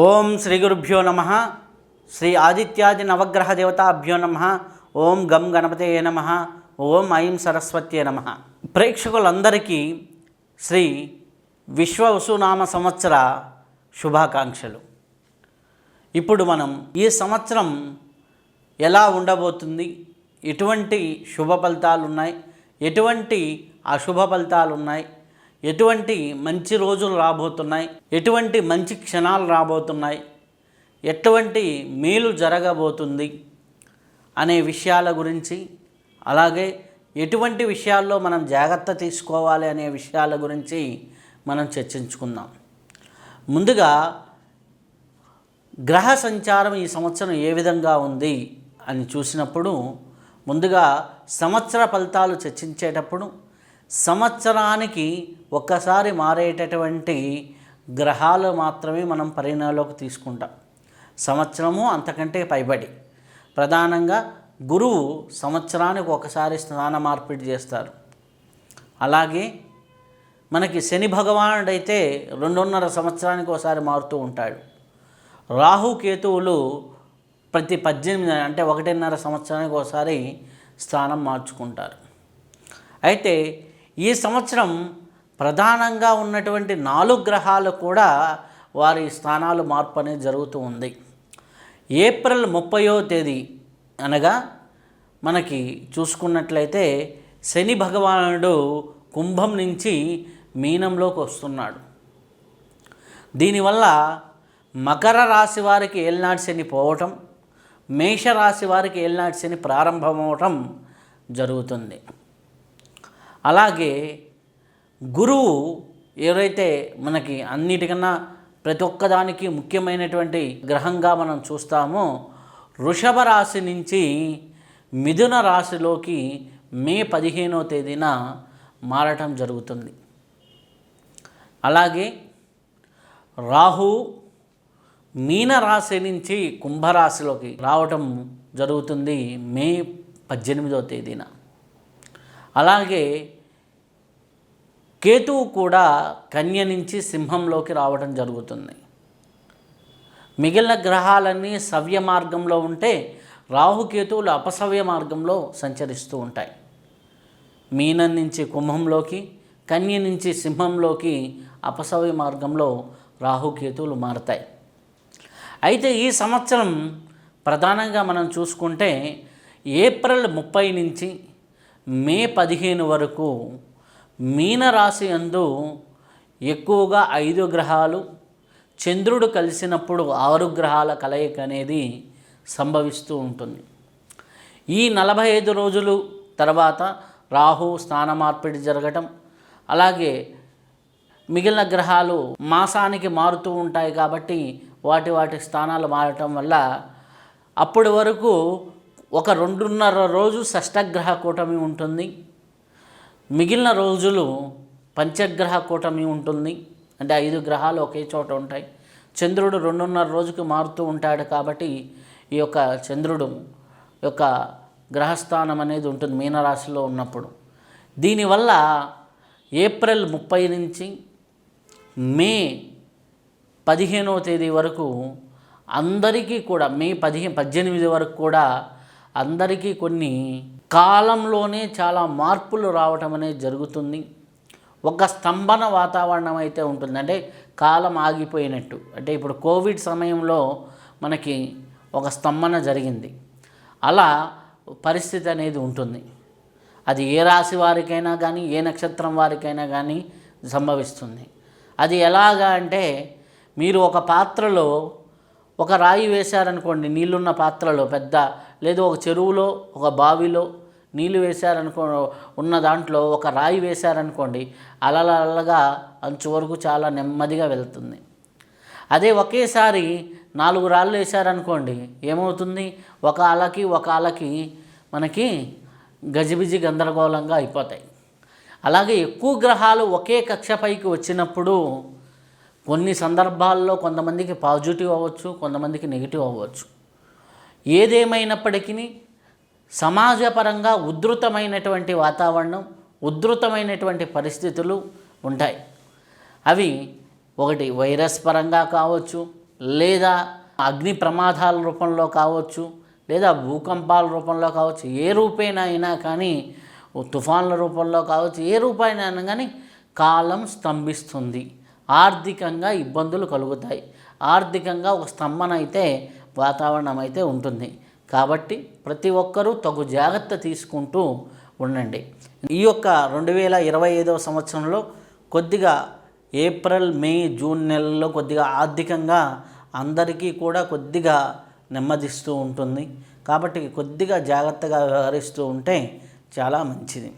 ఓం శ్రీ గురుభ్యో నమ. శ్రీ ఆదిత్యాది నవగ్రహ దేవతాభ్యో నమ. ఓం గం గణపతే నమ. ఓం ఐం సరస్వత్యే నమ. ప్రేక్షకులందరికీ శ్రీ విశ్వ వసునామ సంవత్సర శుభాకాంక్షలు. ఇప్పుడు మనం ఈ సంవత్సరం ఎలా ఉండబోతుంది? ఎటువంటి శుభ ఫలితాలు ఉన్నాయి ఎటువంటి అశుభ ఫలితాలు ఉన్నాయి ఎటువంటి మంచి రోజులు రాబోతున్నాయి? ఎటువంటి మంచి క్షణాలు రాబోతున్నాయి? ఎటువంటి మేలు జరగబోతుంది? అనే విషయాల గురించి అలాగే ఎటువంటి విషయాల్లో మనం జాగ్రత్త తీసుకోవాలి అనే విషయాల గురించి మనం చర్చించుకుందాం. ముందుగా గ్రహ సంచారం ఈ సంవత్సరం ఏ విధంగా ఉంది అని చూసినప్పుడు ముందుగా సంవత్సర ఫలితాలు చర్చించేటప్పుడు సంవత్సరానికి ఒక్కసారి మారేటటువంటి గ్రహాలు మాత్రమే మనం పరిగణలోకి తీసుకుంటాం. సంవత్సరము అంతకంటే పైబడి. ప్రధానంగా గురువు సంవత్సరానికి ఒకసారి స్థాన మార్పిడి చేస్తారు. అలాగే మనకి శని భగవానుడైతే రెండున్నర సంవత్సరానికి ఒకసారి మారుతూ ఉంటాడు. రాహు కేతువులు ప్రతి పద్దెనిమిది అంటే ఒకటిన్నర సంవత్సరానికి ఒకసారి స్థానం మార్చుకుంటారు. అయితే ఈ సంవత్సరం ప్రధానంగా ఉన్నటువంటి నాలుగు గ్రహాలు కూడా వారి స్థానాలు మార్పు అనేది జరుగుతూ ఉంది. ఏప్రిల్ ముప్పయో తేదీ అనగా మనకి చూసుకున్నట్లయితే శని భగవానుడు కుంభం నుంచి మీనంలోకి వస్తున్నాడు. దీనివల్ల మకర రాశి వారికి ఏలినాటి శని పోవటం మేషరాశి వారికి ఏలినాటి శని ప్రారంభమవటం జరుగుతుంది. అలాగే గురువు ఎవరైతే మనకి అన్నిటికన్నా ప్రతి ఒక్కదానికి ముఖ్యమైనటువంటి గ్రహంగా మనం చూస్తామో వృషభ రాశి నుంచి మిథున రాశిలోకి మే పదిహేనో తేదీన మారటం జరుగుతుంది. అలాగే రాహు మీన రాశి నుంచి కుంభరాశిలోకి రావటం జరుగుతుంది మే పద్దెనిమిదో తేదీన. అలాగే కేతువు కూడా కన్య నుంచి సింహంలోకి రావడం జరుగుతుంది. మిగిలిన గ్రహాలన్నీ సవ్య మార్గంలో ఉంటే రాహుకేతువులు అపసవ్య మార్గంలో సంచరిస్తూ ఉంటాయి. మీనం నుంచి కుంభంలోకి కన్య నుంచి సింహంలోకి అపసవ్య మార్గంలో రాహుకేతువులు మారతాయి. అయితే ఈ సంవత్సరం ప్రధానంగా మనం చూసుకుంటే ఏప్రిల్ ముప్పై నుంచి మే పదిహేను వరకు మీనరాశి అందు ఎక్కువగా ఐదు గ్రహాలు చంద్రుడు కలిసినప్పుడు ఆరు గ్రహాల కలయిక అనేది సంభవిస్తూ ఉంటుంది. ఈ నలభై ఐదు రోజులు తర్వాత రాహు స్థాన మార్పిడి జరగటం అలాగే మిగిలిన గ్రహాలు మాసానికి మారుతూ ఉంటాయి కాబట్టి వాటి వాటి స్థానాలు మారటం వల్ల అప్పటి వరకు ఒక రెండున్నర రోజు షష్టగ్రహ కూటమి ఉంటుంది. మిగిలిన రోజులు పంచగ్రహ కూటమి ఉంటుంది. అంటే ఐదు గ్రహాలు ఒకే చోట ఉంటాయి. చంద్రుడు రెండున్నర రోజుకి మారుతూ ఉంటాడు కాబట్టి ఈ యొక్క చంద్రుడు యొక్క గ్రహస్థానం అనేది ఉంటుంది మీనరాశిలో ఉన్నప్పుడు. దీనివల్ల ఏప్రిల్ ముప్పై నుంచి మే పదిహేనవ తేదీ వరకు అందరికీ కూడా మే పదిహేను పద్దెనిమిది వరకు కూడా అందరికీ కొన్ని కాలంలోనే చాలా మార్పులు రావటం అనేది జరుగుతుంది. ఒక స్తంభన వాతావరణం అయితే ఉంటుంది. అంటే కాలం ఆగిపోయినట్టు. అంటే ఇప్పుడు కోవిడ్ సమయంలో మనకి ఒక స్తంభన జరిగింది. అలా పరిస్థితి అనేది ఉంటుంది. అది ఏ రాశి వారికైనా కానీ ఏ నక్షత్రం వారికైనా కానీ సంభవిస్తుంది. అది ఎలాగా అంటే మీరు ఒక పాత్రలో ఒక రాయి వేశారనుకోండి నీళ్ళున్న పాత్రలో పెద్ద లేదు ఒక చెరువులో ఒక బావిలో నీళ్ళు వేశారనుకో ఉన్న దాంట్లో ఒక రాయి వేశారనుకోండి అలలగా అంచు వరకు చాలా నెమ్మదిగా వెళ్తుంది. అదే ఒకేసారి నాలుగు రాళ్ళు వేశారనుకోండి ఏమవుతుంది? ఒక అలకి ఒక అలకి మనకి గజిబిజి గందరగోళంగా అయిపోతాయి. అలాగే ఎక్కువ గ్రహాలు ఒకే కక్షపైకి వచ్చినప్పుడు కొన్ని సందర్భాల్లో కొంతమందికి పాజిటివ్ అవ్వచ్చు కొంతమందికి నెగిటివ్ అవ్వచ్చు. ఏదేమైనప్పటికీ సమాజపరంగా ఉధృతమైనటువంటి వాతావరణం ఉధృతమైనటువంటి పరిస్థితులు ఉంటాయి. అవి ఒకటి వైరస్ పరంగా కావచ్చు లేదా అగ్ని ప్రమాదాల రూపంలో కావచ్చు లేదా భూకంపాల రూపంలో కావచ్చు ఏ రూపేనా అయినా కానీ తుఫాన్ల రూపంలో కావచ్చు ఏ రూపాయినా అయినా కానీ కాలం స్తంభిస్తుంది. ఆర్థికంగా ఇబ్బందులు కలుగుతాయి. ఆర్థికంగా ఒక స్తంభన అయితే వాతావరణం అయితే ఉంటుంది. కాబట్టి ప్రతి ఒక్కరూ తగు జాగ్రత్త తీసుకుంటూ ఉండండి. ఈ యొక్క రెండు వేల ఇరవై ఐదవ సంవత్సరంలో కొద్దిగా ఏప్రిల్ మే జూన్ నెలల్లో కొద్దిగా ఆర్థికంగా అందరికీ కూడా కొద్దిగా నెమ్మదిస్తూ ఉంటుంది. కాబట్టి కొద్దిగా జాగ్రత్తగా వ్యవహరిస్తూ ఉంటే చాలా మంచిది.